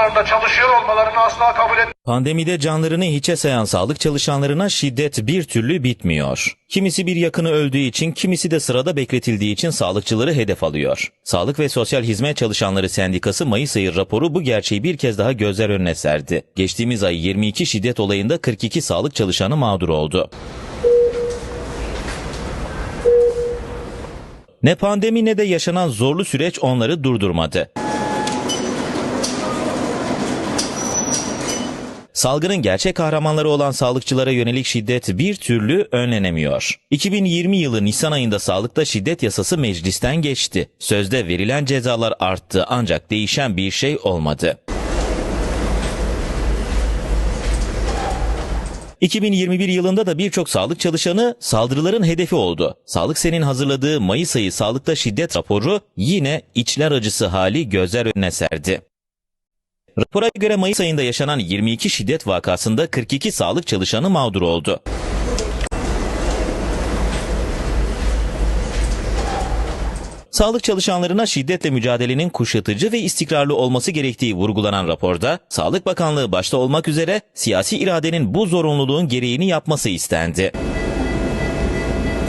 alanlarında çalışıyor olmalarını asla kabul etmiyoruz. Pandemide canlarını hiçe sayan sağlık çalışanlarına şiddet bir türlü bitmiyor. Kimisi bir yakını öldüğü için, kimisi de sırada bekletildiği için sağlıkçıları hedef alıyor. Sağlık ve Sosyal Hizmet Çalışanları Sendikası Mayıs ayı raporu bu gerçeği bir kez daha gözler önüne serdi. Geçtiğimiz ay 22 şiddet olayında 42 sağlık çalışanı mağdur oldu. Ne pandemi ne de yaşanan zorlu süreç onları durdurmadı. Salgının gerçek kahramanları olan sağlıkçılara yönelik şiddet bir türlü önlenemiyor. 2020 yılı Nisan ayında sağlıkta şiddet yasası meclisten geçti. Sözde verilen cezalar arttı ancak değişen bir şey olmadı. 2021 yılında da birçok sağlık çalışanı saldırıların hedefi oldu. Sağlık Sen'in hazırladığı Mayıs ayı sağlıkta şiddet raporu yine içler acısı hali gözler önüne serdi. Rapora göre Mayıs ayında yaşanan 22 şiddet vakasında 42 sağlık çalışanı mağdur oldu. Sağlık çalışanlarına şiddetle mücadelenin kuşatıcı ve istikrarlı olması gerektiği vurgulanan raporda, Sağlık Bakanlığı başta olmak üzere siyasi iradenin bu zorunluluğun gereğini yapması istendi.